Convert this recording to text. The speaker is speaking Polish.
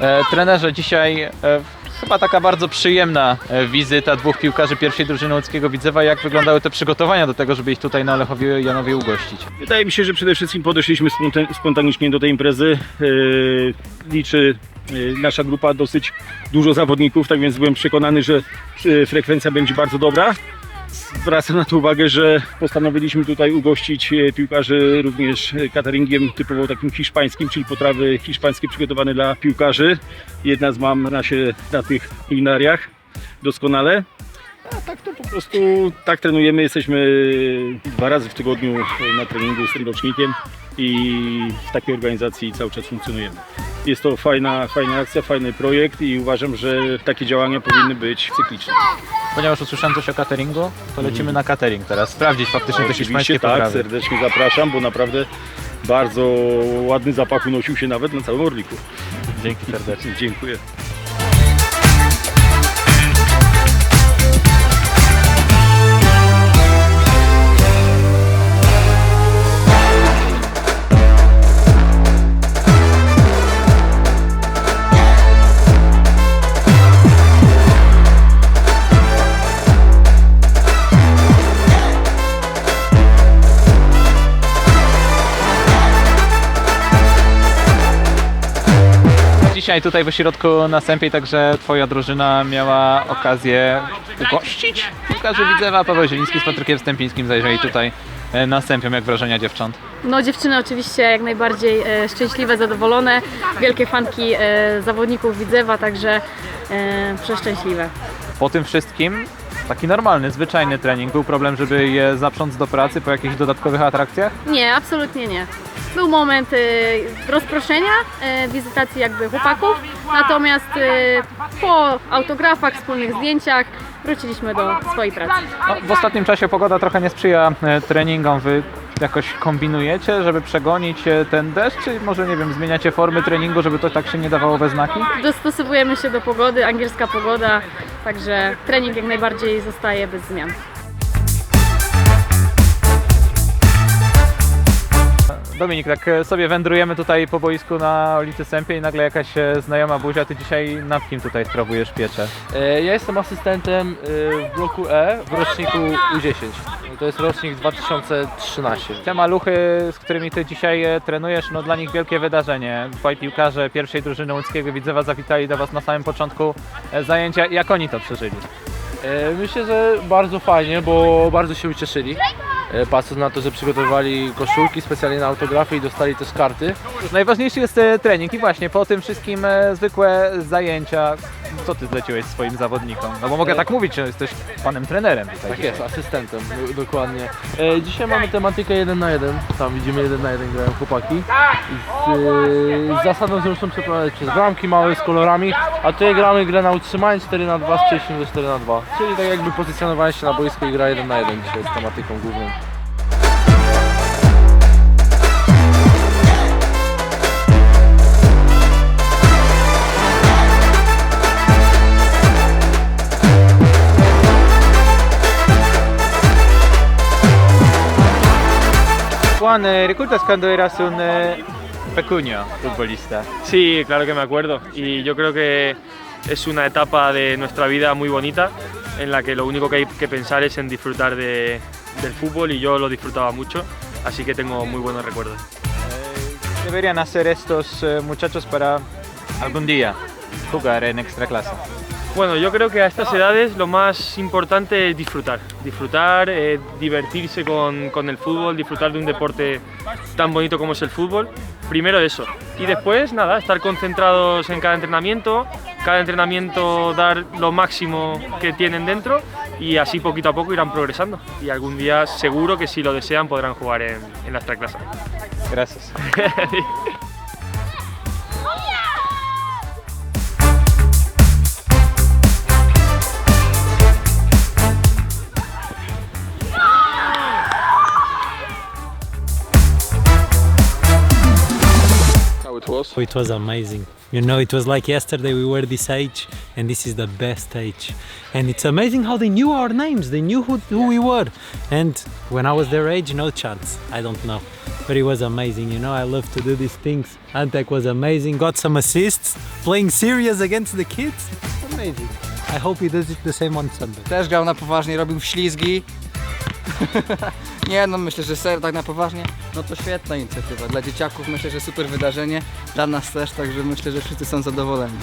E, trenerze, dzisiaj e, chyba taka bardzo przyjemna e, wizyta dwóch piłkarzy pierwszej drużyny łódzkiego Widzewa. Jak wyglądały te przygotowania do tego, żeby ich tutaj na Olechowie Janowie ugościć? Wydaje mi się, że przede wszystkim podeszliśmy spontan- spontanicznie do tej imprezy. Yy, liczy yy, nasza grupa dosyć dużo zawodników, tak więc byłem przekonany, że frekwencja będzie bardzo dobra. Zwracam na to uwagę, że postanowiliśmy tutaj ugościć e, piłkarzy również e, cateringiem typowo takim hiszpańskim, czyli potrawy hiszpańskie przygotowane dla piłkarzy. Jedna z mam na się na tych kulinariach doskonale. A tak to po prostu tak trenujemy. Jesteśmy dwa razy w tygodniu na treningu z tym rocznikiem i w takiej organizacji cały czas funkcjonujemy. Jest to fajna, fajna akcja, fajny projekt i uważam, że takie działania powinny być cykliczne. Ponieważ usłyszałem coś o cateringu, to lecimy na catering teraz. Sprawdzić faktycznie te hiszpańskie Oczywiście tak, potrawy. serdecznie zapraszam, bo naprawdę bardzo ładny zapach unosił się nawet na całym Orliku. Dzięki serdecznie. Dziękuję. Dzisiaj tutaj w ośrodku na Sępie także twoja drużyna miała okazję ugościć piłkarzy Widzewa. Paweł Zieliński z Patrykiem Stępińskim zajrzeli tutaj e, na Sępią. Jak wrażenia dziewcząt? No dziewczyny oczywiście jak najbardziej e, szczęśliwe, zadowolone, wielkie fanki e, zawodników Widzewa, także e, przeszczęśliwe. Po tym wszystkim taki normalny, zwyczajny trening. Był problem, żeby je zaprząc do pracy po jakichś dodatkowych atrakcjach? Nie, absolutnie nie. Był moment e, rozproszenia, e, wizytacji jakby chłopaków, natomiast e, po autografach, wspólnych zdjęciach wróciliśmy do swojej pracy. No, w ostatnim czasie pogoda trochę nie sprzyja e, treningom. Wy jakoś kombinujecie, żeby przegonić e, ten deszcz, czy może, nie wiem, zmieniacie formy treningu, żeby to tak się nie dawało we znaki? Dostosowujemy się do pogody, angielska pogoda, także trening jak najbardziej zostaje bez zmian. Dominik, tak e, sobie wędrujemy tutaj po boisku na ulicy Sępie i nagle jakaś e, znajoma buzia, ty dzisiaj nad kim tutaj sprawujesz pieczę? Ja jestem asystentem w bloku E w roczniku U10. To jest rocznik 2013. Te maluchy, z którymi ty dzisiaj e, trenujesz, no dla nich wielkie wydarzenie. Dwaj piłkarze pierwszej drużyny łódzkiego Widzewa zawitali do was na samym początku e, zajęcia. Jak oni to przeżyli? E, Myślę, że bardzo fajnie, bo bardzo się ucieszyli. e, Patrząc na to, że przygotowali koszulki specjalnie na autografy i dostali też karty. Najważniejszy jest e, trening i właśnie po tym wszystkim e, zwykłe zajęcia. Co ty zleciłeś swoim zawodnikom? No bo mogę tak mówić, że jesteś panem trenerem tutaj. Tak dzisiaj. jest, asystentem, do- dokładnie. E, Dzisiaj mamy tematykę 1 na 1. Tam widzimy 1 na 1 grają chłopaki. I Z, e, z zasadą, muszą przeprowadzać przez bramki małe z kolorami, a tutaj gramy grę na utrzymanie 4 na 2 z przejściem do 4 na 2. Czyli tak jakby pozycjonowanie się na boisku i gra 1 na 1 dzisiaj jest tematyką główną. Juan, eh, ¿recuerdas cuando eras un eh, pequeño futbolista? Sí, claro que me acuerdo. Y yo creo que es una etapa de nuestra vida muy bonita en la que lo único que hay que pensar es en disfrutar de- del fútbol y yo lo disfrutaba mucho, así que tengo muy buenos recuerdos. Eh, deberían hacer estos eh, muchachos para algún día jugar en extra clase. Bueno, yo creo que a estas edades lo más importante es disfrutar. Disfrutar, eh, divertirse con, con el fútbol, disfrutar de un deporte tan bonito como es el fútbol. Primero eso. Y después, nada, estar concentrados en cada entrenamiento, cada entrenamiento dar lo máximo que tienen dentro y así poquito a poco irán progresando. Y algún día seguro que si lo desean podrán jugar en, en la extraclasa. Gracias. Was? Oh, it was amazing. You know, it was like yesterday we were this age, and this is the best age. And it's amazing how they knew our names, they knew who, who we were. And when I was their age, no chance. I don't know. But it was amazing, you know. I love to do these things. Antek was amazing, got some assists, playing serious against the kids. Amazing. I hope he does it the same on Sunday. Też grał na poważnie, robił ślizgi. Nie no, myślę, że ser tak na poważnie, no to świetna inicjatywa. Dla dzieciaków myślę, że super wydarzenie, dla nas też, także myślę, że wszyscy są zadowoleni.